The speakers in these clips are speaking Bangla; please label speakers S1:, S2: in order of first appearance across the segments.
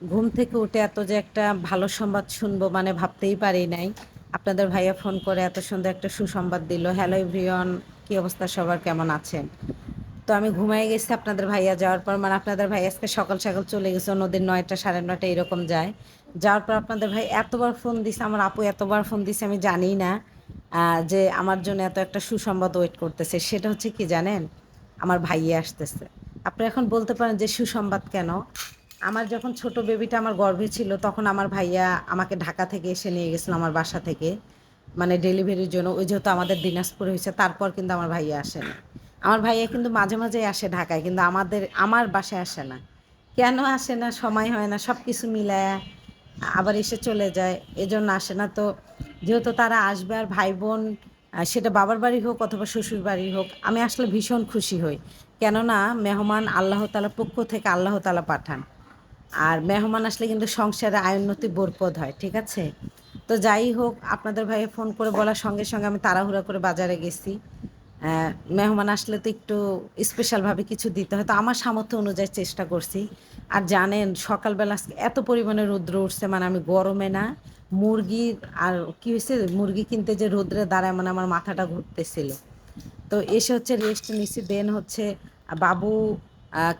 S1: ঘুম থেকে উঠে এত যে একটা ভালো সংবাদ শুনব মানে ভাবতেই পারি নাই। আপনাদের ভাইয়া ফোন করে এত সুন্দর একটা সুসংবাদ দিল। হ্যালো এভরিওয়ান কি অবস্থা? সবার কেমন আছেন? তো আমি ঘুমাই গেছি, আপনাদের ভাইয়া যাওয়ার পর। মানে আপনাদের ভাই আজকে সকাল সকাল চলে গেছে নদীর নয়টা সাড়ে নয়টা এরকম যায়। যাওয়ার পর আপনাদের ভাই এতবার ফোন দিছে, আমার আপু এতবার ফোন দিছে, আমি জানি না যে আমার জন্য এত একটা সুসংবাদ ওয়েট করতেছে। সেটা হচ্ছে কি জানেন? আমার ভাইয়া আসতেছে। আপনি এখন বলতে পারেন যে সুসংবাদ কেন? আমার যখন ছোট বেবিটা আমার গর্ভে ছিল, তখন আমার ভাইয়া আমাকে ঢাকা থেকে এসে নিয়ে গেছিল আমার বাসা থেকে মানে ডেলিভারির জন্য। ওই যেহেতু আমাদের দিনাজপুরে হয়েছে, তারপর কিন্তু আমার ভাইয়া আসে না। আমার ভাইয়া কিন্তু মাঝে মাঝে আসে ঢাকায়, কিন্তু আমাদের, আমার বাসায় আসে না। কেন আসে না? সময় হয় না সব কিছু মিলায় আবার এসে চলে যায়, এজন্য আসে না। তো যেহেতু তারা আসবে আর ভাই বোন সেটা বাবার বাড়ি হোক অথবা শ্বশুর বাড়ি হোক, আমি আসলে ভীষণ খুশি হই। কেননা মেহমান আল্লাহ তালা পক্ষ থেকে আল্লাহ তালা পাঠান। আর মেহমান আসলে কিন্তু সংসারে আয়োন্নতি বরপদ হয়, ঠিক আছে? তো যাই হোক, আপনাদের ভাইয়ে ফোন করে বলার সঙ্গে সঙ্গে আমি তাড়াহুড়া করে বাজারে গেছি। মেহমান আসলে তো একটু স্পেশালভাবে কিছু দিতে হয়, তো আমার সামর্থ্য অনুযায়ী চেষ্টা করছি। আর জানেন, সকালবেলা এত পরিমাণে রৌদ্র উঠছে মানে আমি গরমে না মুরগির আর কি হয়েছে, মুরগি কিনতে যে রৌদ্রে দাঁড়ায় মানে আমার মাথাটা ঘুরতেছিল। তো এসে হচ্ছে রেস্ট নিছি দেন হচ্ছে বাবু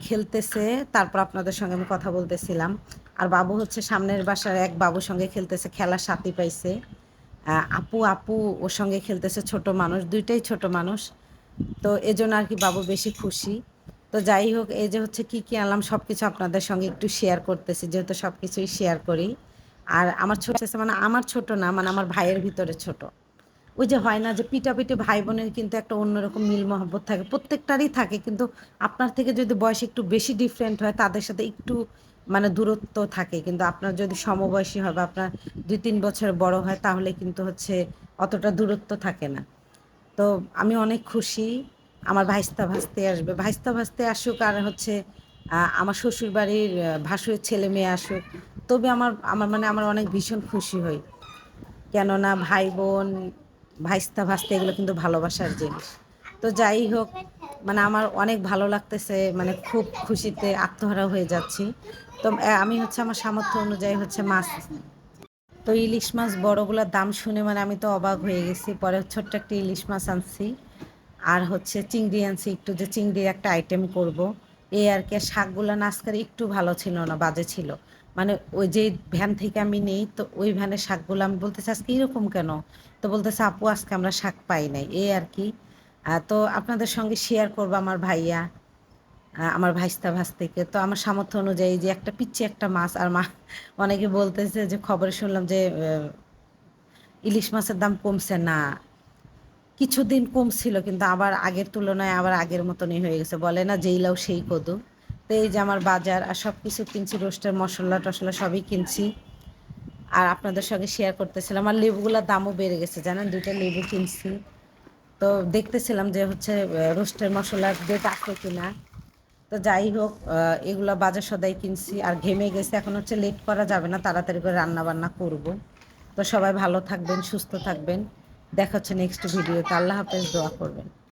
S1: খেলতেছে, তারপর আপনাদের সঙ্গে আমি কথা বলতেছিলাম। আর বাবু হচ্ছে সামনের বাসার এক বাবুর সঙ্গে খেলতেছে, খেলার সাথী পাইছে। আপু আপু, ওর সঙ্গে খেলতেছে ছোট মানুষ, দুইটাই ছোট মানুষ। তো এজন্য আর কি বাবু বেশি খুশি। তো যাই হোক, এই যে হচ্ছে কি কি আনলাম সব কিছু আপনাদের সঙ্গে একটু শেয়ার করতেছি, যেহেতু সব কিছুই শেয়ার করি। আর আমার ছোট মানে আমার ছোট না মানে আমার ভাইয়ের ভিতরে ছোট। ওই যে হয় না যে পিটাপিটি ভাই বোনের কিন্তু একটা অন্যরকম মিল মহব্বত থাকে। প্রত্যেকটারই থাকে কিন্তু আপনার থেকে যদি বয়স একটু বেশি ডিফারেন্ট হয়, তাদের সাথে একটু মানে দূরত্ব থাকে। কিন্তু আপনার যদি সমবয়সী হয় বা আপনার দুই তিন বছর বড় হয়, তাহলে কিন্তু হচ্ছে অতটা দূরত্ব থাকে না। তো আমি অনেক খুশি আমার ভাইস্তা ভাসতে আসবে। ভাইস্তা ভাসতে আসুক আর হচ্ছে আমার শ্বশুর বাড়ির ভাসুরের ছেলে মেয়ে আসুক, তবে আমার আমার মানে আমার অনেক ভীষণ খুশি হই। কেননা ভাই বোন ভাইস্তা ভাস্তা এগুলো কিন্তু ভালোবাসার জিনিস। তো যাই হোক মানে আমার অনেক ভালো লাগতেছে মানে খুব খুশিতে আত্মহারা হয়ে যাচ্ছি। তো আমি হচ্ছে আমার সামর্থ্য অনুযায়ী হচ্ছে মাছ। তো ইলিশ মাছ বড়গুলোর দাম শুনে মানে আমি তো অবাক হয়ে গেছি। পরে ছোট্ট একটা ইলিশ মাছ আনছি। আর হচ্ছে চিংড়ি আনছি, একটু যে চিংড়ির একটা আইটেম করব। এই আর কি শাকগুলো আজকের একটু ভালো ছিল না, বাজে ছিল। মানে ওই যে ভ্যান থেকে আমি নেই, তো ওই ভ্যানের শাকগুলো আমি বলতেছি, আজকে এরকম কেন? তো বলতেছে, আপু, আজকে আমরা শাক পাই নাই। এই আর কি। তো আপনাদের সঙ্গে শেয়ার করব আমার ভাইয়া আমার ভাইস্তা ভাস থেকে। তো আমার সামর্থ্য অনুযায়ী যে একটা পিচ্ছি একটা মাছ, আর মা, অনেকে বলতেছে যে, খবরে শুনলাম যে ইলিশ মাছের দাম কমছে। না কিছুদিন কমছিল, কিন্তু আবার আগের তুলনায় আবার আগের মতনই হয়ে গেছে। বলে না যেই লাউ সেই কদু। তো এই যে আমার বাজার আর সব কিছু কিনছি, রোস্টের মশলা টশলা সবই কিনছি। আর আপনাদের সঙ্গে শেয়ার করতেছিলাম, আর লেবুগুলোর দামও বেড়ে গেছে, জানেন? দুইটা লেবু কিনছি। তো দেখতেছিলাম যে হচ্ছে রোস্টের মশলার ডেট আছে কিনা। তো যাই হোক এগুলো বাজার সদাই কিনছি, আর ঘেমে গেছে। এখন হচ্ছে লেট করা যাবে না, তাড়াতাড়ি করে রান্না বান্না করব। তো সবাই ভালো থাকবেন, সুস্থ থাকবেন। দেখা হচ্ছে নেক্সট ভিডিওতে আল্লাহ হাফেজ দোয়া করবেন।